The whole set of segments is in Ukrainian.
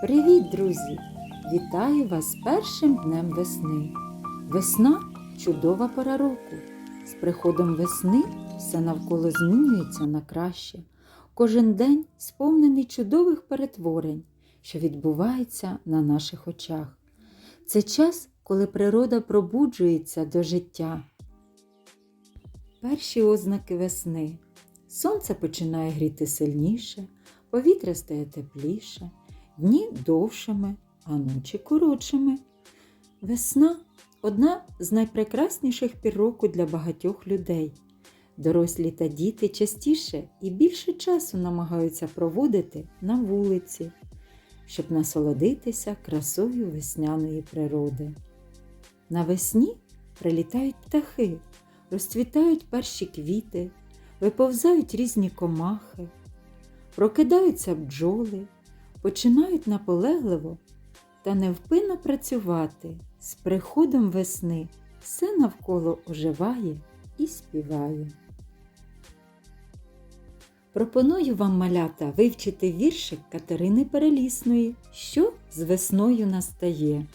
Привіт, друзі! Вітаю вас першим днем весни. Весна чудова пора року. З приходом весни все навколо змінюється на краще. Кожен день сповнений чудових перетворень, що відбуваються на наших очах. Це час, коли природа пробуджується до життя. Перші ознаки весни. Сонце починає гріти сильніше, повітря стає тепліше, дні довшими, а ночі коротшими. Весна одна з найпрекрасніших пір року для багатьох людей. Дорослі та діти частіше і більше часу намагаються проводити на вулиці, щоб насолодитися красою весняної природи. Навесні прилітають птахи, розцвітають перші квіти, виповзають різні комахи, прокидаються бджоли, починають наполегливо та невпинно працювати. З приходом весни все навколо оживає і співає. Пропоную вам, малята, вивчити віршик Катерини Перелісної, що з весною настає.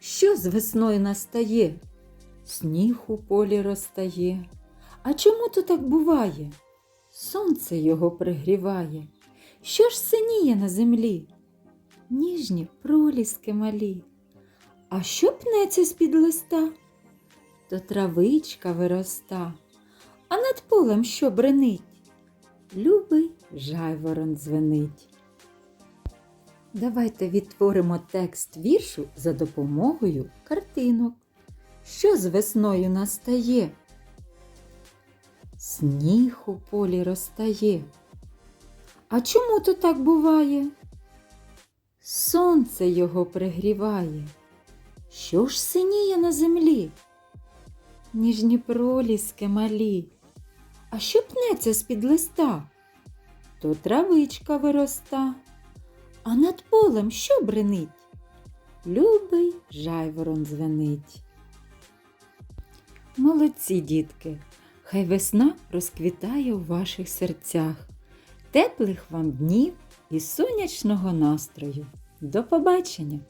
Що з весною настає? Сніг у полі розтає. А чому то так буває? Сонце його пригріває. Що ж синіє на землі? Ніжні проліски малі. А що пнеться з-під листа? То травичка вироста, а над полем що бренить? Любий жайворон дзвенить. Давайте відтворимо текст віршу за допомогою картинок. Що з весною настає? Сніг у полі розтає. А чому то так буває? Сонце його пригріває. Що ж синіє на землі? Ніжні проліски малі. А що пнеться з-під листа? То травичка вироста. А над полем що бренить? Любий жайворон дзвенить. Молодці, дітки! Хай весна розквітає у ваших серцях. Теплих вам днів і сонячного настрою. До побачення!